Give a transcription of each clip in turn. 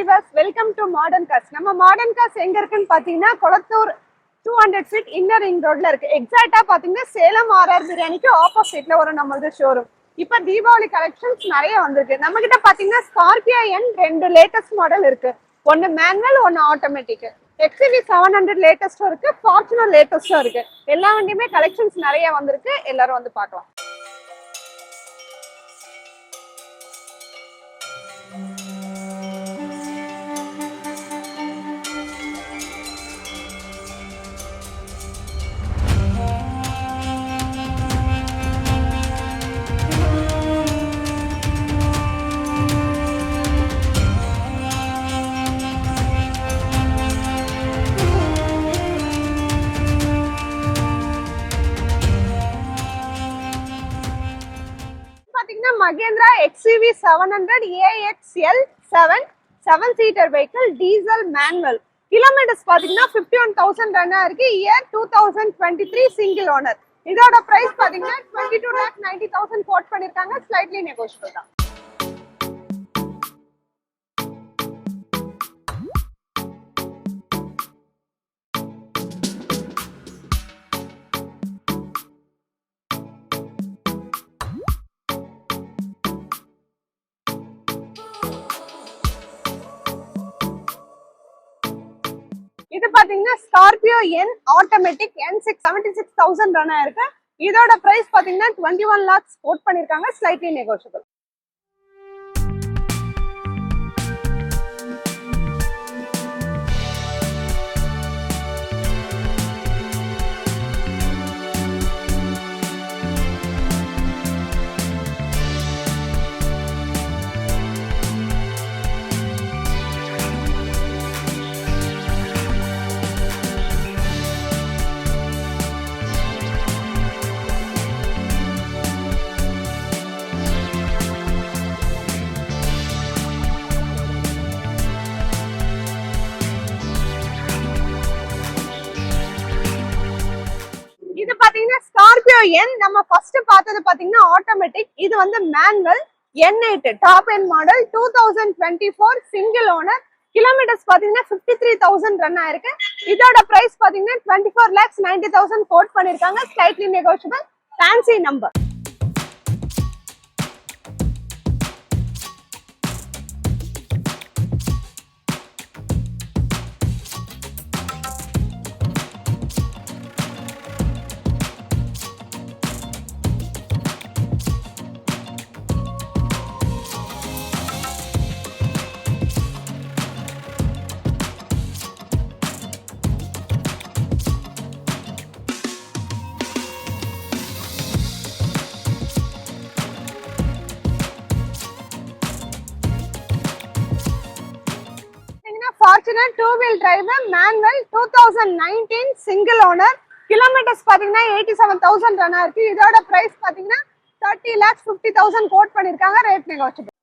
Viewers welcome to Modern Cars நம்ம modern cos எங்க இருக்குன்னு பாத்தீங்கன்னா Kolathur two hundred feet inner ring ரோட்ல இருக்கு. எக்ஸாக்டா பாத்தீங்கன்னா சேலம் ஆர்ஆர் பிரியாணிக்கு ஆப்போசிட்ல வரும் நம்மளது ஷோரூம் இப்ப தீபாவளி கலெக்ஷன்ஸ் நிறைய வந்திருக்கு. நம்ம கிட்ட பாத்தீங்கன்னா ஸ்கார்பியோ என் ரெண்டு லேட்டஸ்ட் மாடல் இருக்கு. ஒன்னு மேனுவல் ஒன்னு ஆட்டோமேட்டிக் எக்ஸிவி செவன் ஹண்ட்ரட் லேட்டஸ்டும் இருக்கு. ஃபார்ச்சுனர் லேட்டஸ்டும் இருக்கு. எல்லா வண்டியுமே கலெக்ஷன்ஸ் நிறைய வந்திருக்கு. எல்லாரும் வந்து பார்க்கலாம். பாத்தீங்கன்னா Mahindra XUV seven hundred AXL seven seven seater vehicle diesel manual kilometres பாத்தீங்கன்னா ஃபிஃப்டி ஒன் தௌசண்ட் ரன்னா இருக்கு. Year two thousand twenty three single owner இதோட பிரைஸ் பாத்தீங்கன்னா twenty two lakh ninety thousand quote பண்ணிருக்காங்க. ஸ்லைட்லி நெகோஷியபிள் தான். இது பாத்தீங்கன்னா Scorpio N automatic N six seventy six thousand run இருக்கு இதோட பிரைஸ் பாத்தீங்கன்னா டுவெண்ட்டி ஒன் லேக்ஸ் கோட் பண்ணிருக்காங்க. ஸ்லைட்லி நெகோஷியபிள் பாத்தீங்கன்னா ஸ்கார்பியோ என் நம்ம ஃபர்ஸ்ட் பார்த்தது பாத்தீங்கன்னா ஆட்டோமேட்டிக் இது வந்து manual N eight top N model two thousand twenty four single owner kilometres பாத்தீங்கன்னா ஃபிஃப்டி த்ரீ தௌசண்ட் ரன் ஆயிருக்கு. இதோட பிரைஸ் பாத்தீங்கன்னா twenty four lakhs ninety thousand quote பண்ணிருக்காங்க. Slightly negotiable fancy number Fortuner two wheel drive manual two thousand nineteen single owner kilometres பாத்தீங்கன்னா eighty seven thousand run இருக்கு. இதோட price பாத்தீங்கன்னா thirty lakhs fifty thousand quote பண்ணிருக்காங்க. Rate negotiable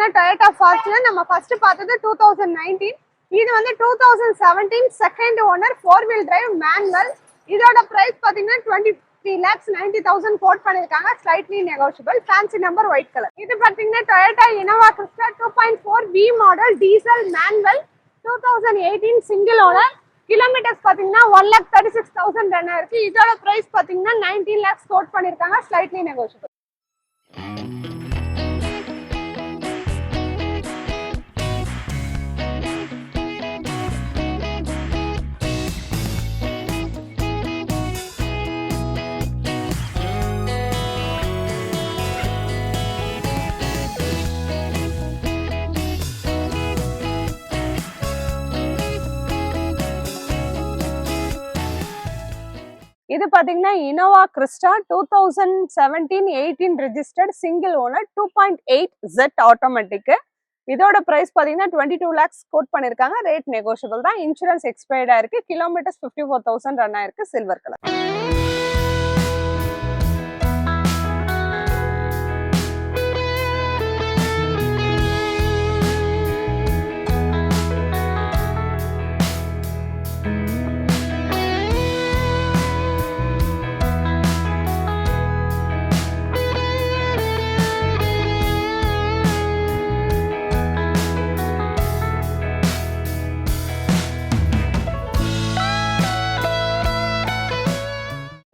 பாத்தீங்கன்னா Toyota Fortuner நம்ம first பார்த்தது two thousand nineteen இது வந்து two thousand seventeen second owner four wheel drive manual இதோட பிரைஸ் பாத்தீங்கன்னா twenty three lakhs ninety thousand quote பண்ணிருக்காங்க slightly negotiable fancy number white colour இது பாத்தீங்கன்னா Toyota Innova Crysta two point four B model diesel manual two thousand eighteen single owner kilometres பாத்தீங்கன்னா one lakh thirty six thousand run இருக்கு. இதோட price பாத்தீங்கன்னா nineteen lakhs quote பண்ணிருக்காங்க slightly negotiable இது பாத்தீங்கன்னா Innova Crysta two thousand seventeen eighteen registered single owner two point eight Z automatic இதோட price பாத்தீங்கன்னா twenty two lakhs quote பண்ணிருக்காங்க. ரேட் நெகோஷியபிள் தான். இன்சூரன்ஸ் எக்ஸ்பயர்டாக இருக்குது kilometres fifty four thousand run ஆயிருக்கு சில்வர் கலர்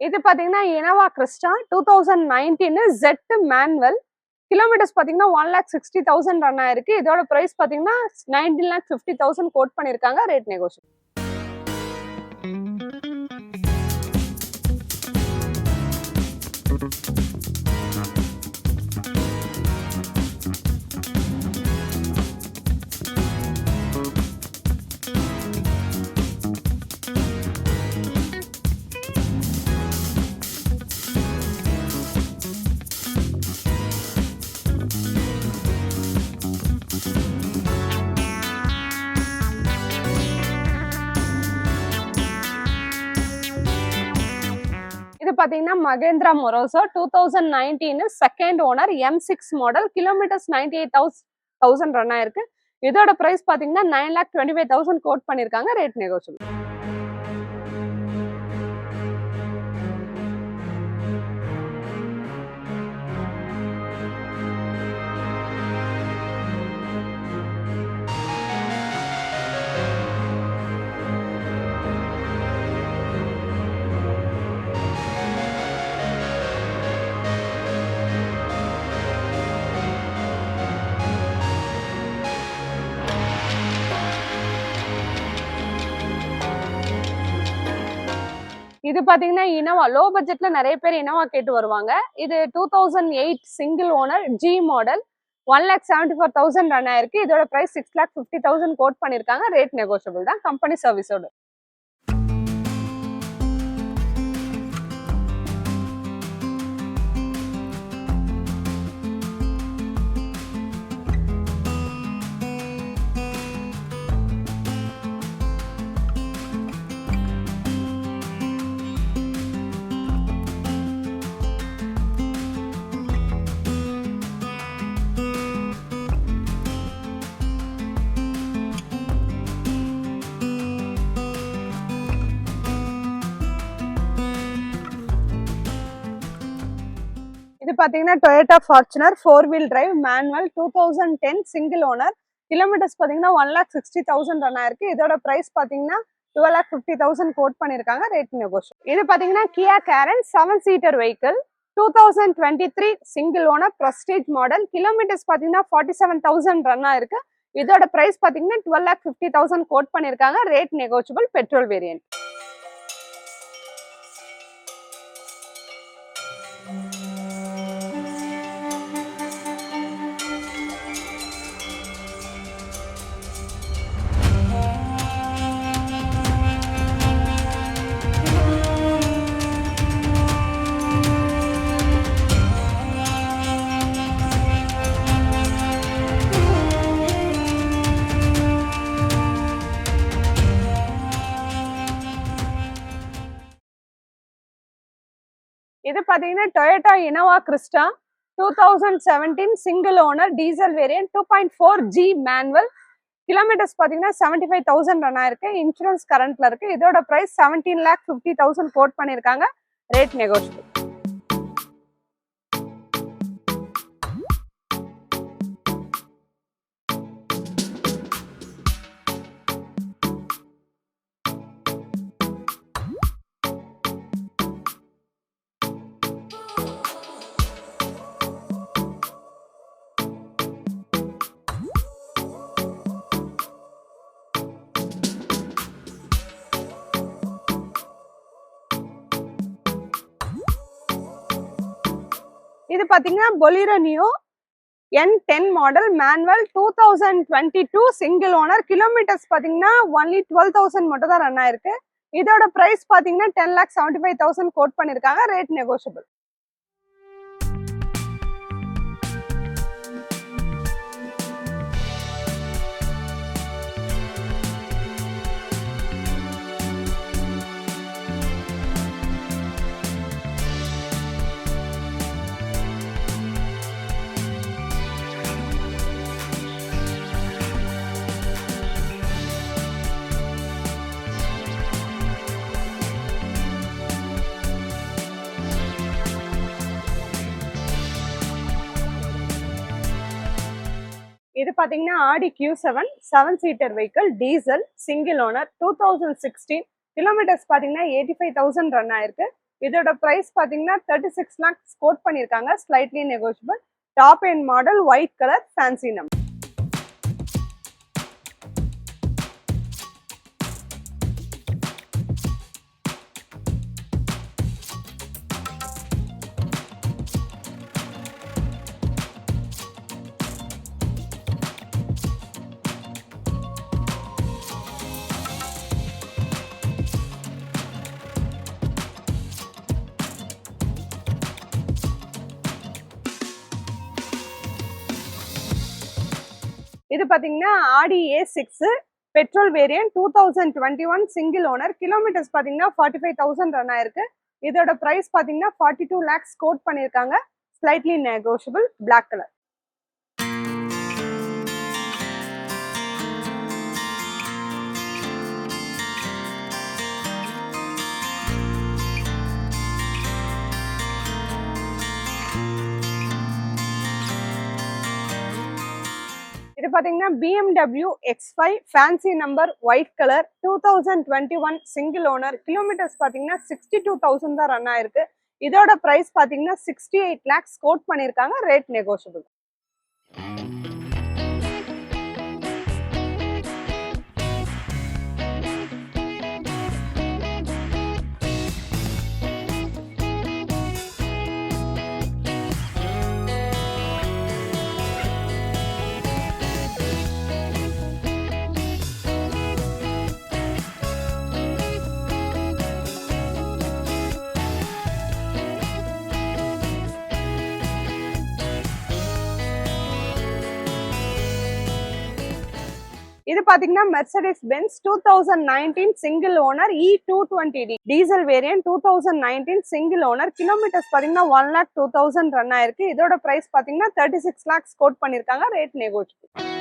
இது பாத்தீங்கன்னா Innova Crysta? Two thousand nineteen Z manual kilometres பாத்தீங்கன்னா one lakh sixty thousand run ஆயிருக்கு. இதோட பிரைஸ் பாத்தீங்கன்னா nineteen lakh fifty thousand quote பண்ணிருக்காங்க. Rate negotiate பாத்தீங்கன்னா Mahindra Marazzo two thousand nineteen second owner M six model kilometres ninety eight thousand run ஆயிருக்கு. இதோட price பாத்தீங்கன்னா nine lakh twenty five thousand quote பண்ணிருக்காங்க. Rate negotiable இது பாத்தீங்கன்னா Innova. Low பட்ஜெட்ல நிறைய பேர் இனோவா கேட்டு வருவாங்க. இது two thousand eight single owner G model one lakh seventy four thousand run ஆயிருக்கு. இதோட price six lakh fifty thousand quote பண்ணிருக்காங்க. ரேட் நெகோஷியபிள் தான். கம்பெனி சர்வீஸோட இது பாத்தீங்கன்னா Toyota Fortuner four wheel drive manual two thousand ten single owner kilometres பாத்தீங்கன்னா one lakh sixty thousand run ஆயிருக்கு. இதோட பிரைஸ் பாத்தீங்கன்னா twelve lakh fifty thousand quote பண்ணிருக்காங்க. ரேட் நெகோஷியல் இது பாத்தீங்கன்னா Kia Carens seven seater vehicle two thousand twenty three single owner prestige model kilometres பாத்தீங்கன்னா forty seven thousand run ஆயிருக்கு. இதோட price பாத்தீங்கன்னா twelve lakh fifty thousand quote பண்ணிருக்காங்க. Rate negotiable petrol variant இது பாத்தீங்கன்னா Toyota Innova Crysta two thousand seventeen single owner diesel variant two point four G manual kilometres பாத்தீங்கன்னா seventy five thousand run ஆயிருக்கு insurance கரண்ட்ல இருக்கு. இதோட price seventeen lakh fifty thousand quote பண்ணிருக்காங்க. Rate negotiable இது பாத்தீங்கன்னா Bolero Neo N ten model manual two thousand twenty two single owner kilometres பாத்தீங்கன்னா only twelve thousand மட்டும் தான் ரன் ஆயிருக்கு. இதோட பிரைஸ் பாத்தீங்கன்னா ten lakh seventy five thousand quote பண்ணிருக்காங்க. ரேட் நெகோஷியபிள் பார்த்தீங்கன்னா பாத்தீங்கன்னா Audi Q seven seven seater vehicle diesel single owner two thousand sixteen kilometres பாத்தீங்கன்னா எயிட்டி ஃபைவ் தௌசண்ட் ரன் ஆயிருக்கு. இதோட பிரைஸ் பாத்தீங்கன்னா தேர்ட்டி சிக்ஸ் லேக்ஸ் கோட் பண்ணிருக்காங்க slightly negotiable top end model white colour fancy number இது பாத்தீங்கன்னா Audi A six petrol variant two thousand twenty one single owner kilometres பாத்தீங்கன்னா forty five thousand run ஆயிருக்கு. இதோட price பாத்தீங்கன்னா ஃபார்ட்டி டூ லேக்ஸ் கோட் பண்ணிருக்காங்க slightly negotiable black colour இது பாத்தீங்கன்னா BMW X five fancy number white colour two thousand twenty one single owner kilometres பாத்தீங்கன்னா sixty two thousand தான் run ஆயிருக்கு. இதோட பிரைஸ் பாத்தீங்கன்னா சிக்ஸ்டி எயிட் லேக்ஸ் கோட் பண்ணிருக்காங்க. ரேட் நெகோஷியபிள் இது பாத்தீங்கன்னா Mercedes Benz two thousand nineteen single owner E two twenty D diesel variant two thousand nineteen single owner kilometres பாத்தீங்கன்னா one lakh two thousand run ஆயிருக்கு. இதோட price பாத்தீங்கன்னா thirty six lakhs quote பண்ணிருக்காங்க. Rate negotiable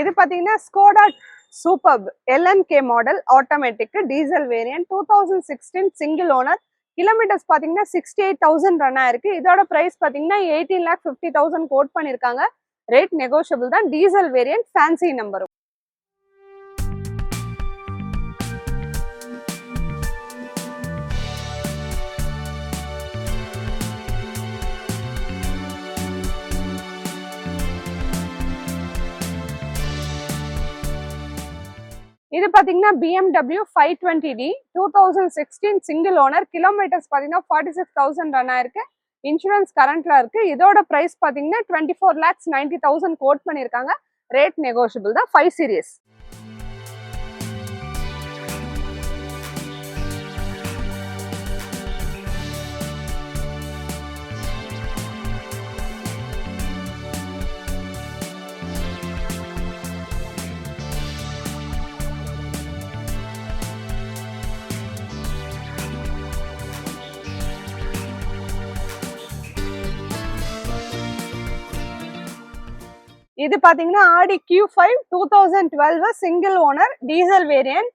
இது பாத்தீங்கன்னா Skoda Superb LNK model automatic diesel variant two thousand sixteen single owner kilometres பாத்தீங்கன்னா sixty eight thousand run ஆயிருக்கு. இதோட பிரைஸ் பாத்தீங்கன்னா eighteen lakh fifty thousand quote பண்ணிருக்காங்க. ரேட் நெகோஷியபிள் தான். டீசல் வேரியன்ட் ஃபேன்சி நம்பர் இது பாத்தீங்கன்னா BMW five twenty D two thousand sixteen single owner kilometres பாத்தீங்கன்னா forty six thousand run ஆயிருக்கு இன்சூரன்ஸ் கரண்ட்ல இருக்கு. இதோட பிரைஸ் பாத்தீங்கன்னா twenty four lakhs ninety thousand quote பண்ணிருக்காங்க ரேட் நெகோஷியபிள் தான். ஃபைவ் சீரியஸ் இது பாத்தீங்கன்னா Audi Q five two thousand twelve single owner diesel variant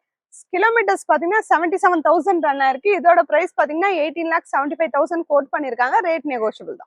kilometres பாத்தீங்கன்னா செவன்டி செவன் தௌசண்ட் ரன் ஆயிருக்கு இதோட பிரைஸ் பாத்தீங்கன்னா eighteen lakh seventy five thousand quote பண்ணிருக்காங்க. Rate negotiable தான்.